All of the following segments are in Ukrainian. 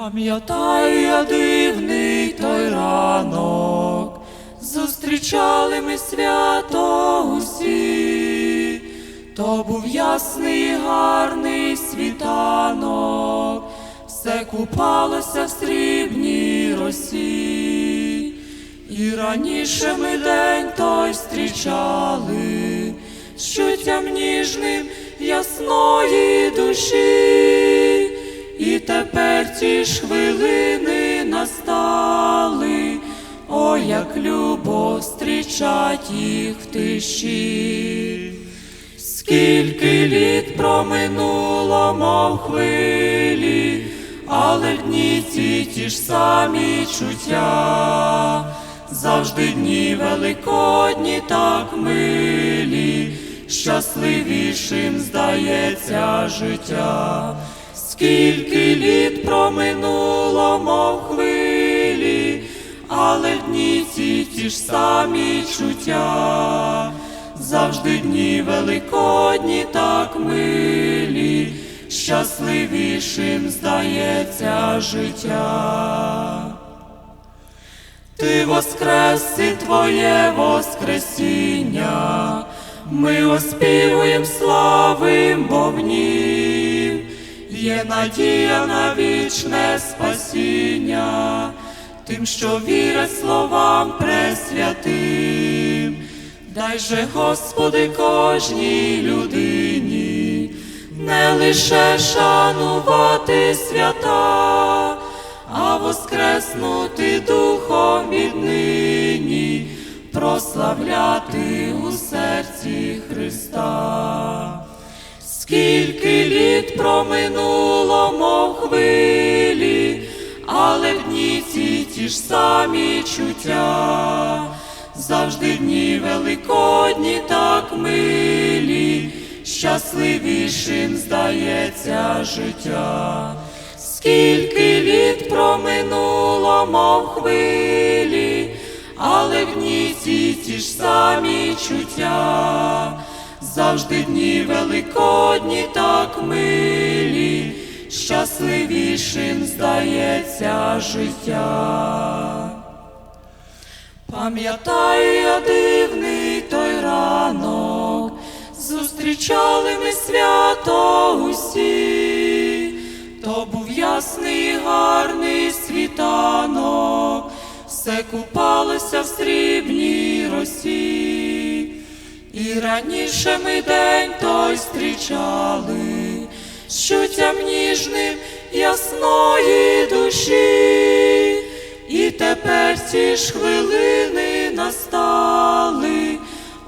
Пам'ятаю я дивний той ранок, зустрічали ми свято усі, то був ясний гарний світанок, все купалося в срібній росі, і раніше ми день той зустрічали, з чуттям ніжним ясної душі. Тепер ті ж хвилини настали, о, як любо зустрічать їх в тиші. Скільки літ проминуло, мов хвилі, але дні ці ті ж самі чуття, завжди дні великодні так милі, щасливішим здається життя. Скільки літ проминуло, мов хвилі, але дні ці ті ж самі чуття, завжди дні великодні так милі, щасливішим здається життя. Ти воскрес і твоє воскресіння, ми оспівуєм славим Богнім, є надія на вічне спасіння, тим, що вірять словам пресвятим. Дай же, Господи, кожній людині, не лише шанувати свята, а воскреснути духом віднині, прославляти у серці Христа. Скільки літ проминуло, мов хвилі, але в дні ці ті ж самі чуття, завжди дні великодні так милі, щасливішим здається життя. Скільки літ проминуло, мов хвилі, але в дні ці ті ж самі чуття, завжди дні великодні так милі, щасливішим здається життя. Пам'ятаю я дивний той ранок, зустрічали ми свято усі, то був ясний гарний світанок, все купалося в срібній раніше ми день той зустрічали, з чуттям ніжним ясної душі. І тепер ці ж хвилини настали,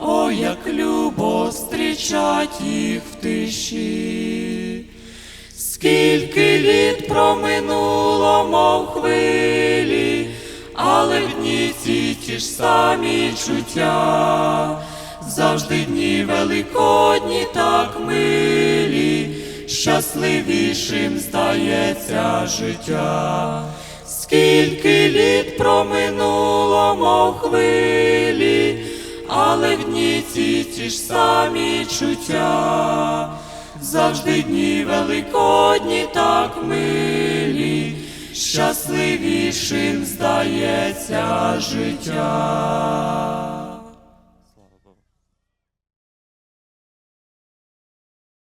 о, як любо зустрічать їх в тиші. Скільки літ проминуло, мов хвилі, але в дні ці ті ж самі чуття, завжди дні великодні так милі, щасливішим здається життя. Скільки літ проминуло, мов хвилі, але в дні ці ті ж самі чуття, завжди дні великодні так милі, щасливішим здається життя.